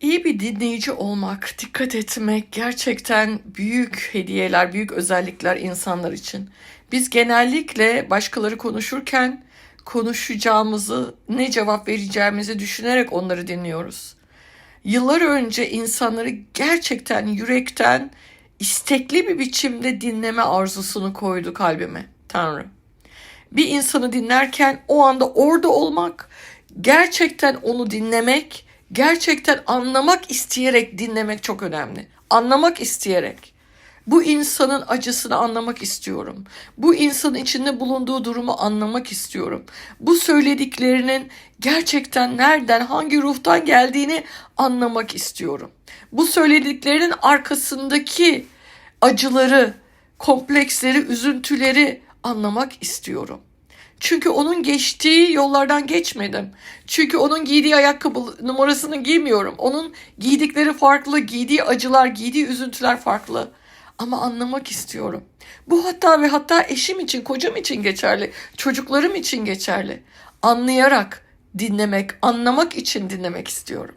İyi bir dinleyici olmak, dikkat etmek gerçekten büyük hediyeler, büyük özellikler insanlar için. Biz genellikle başkaları konuşurken konuşacağımızı, ne cevap vereceğimizi düşünerek onları dinliyoruz. Yıllar önce insanları gerçekten yürekten istekli bir biçimde dinleme arzusunu koydu kalbime Tanrı. Bir insanı dinlerken o anda orada olmak, gerçekten onu dinlemek, gerçekten anlamak isteyerek dinlemek çok önemli. Anlamak isteyerek. Bu insanın acısını anlamak istiyorum. Bu insanın içinde bulunduğu durumu anlamak istiyorum. Bu söylediklerinin gerçekten nereden, hangi ruhtan geldiğini anlamak istiyorum. Bu söylediklerinin arkasındaki acıları, kompleksleri, üzüntüleri anlamak istiyorum. Çünkü onun geçtiği yollardan geçmedim. Çünkü onun giydiği ayakkabı numarasını giymiyorum. Onun giydikleri farklı, giydiği acılar, giydiği üzüntüler farklı. Ama anlamak istiyorum. Bu hatta ve hatta eşim için, kocam için geçerli, çocuklarım için geçerli. Anlayarak dinlemek, anlamak için dinlemek istiyorum.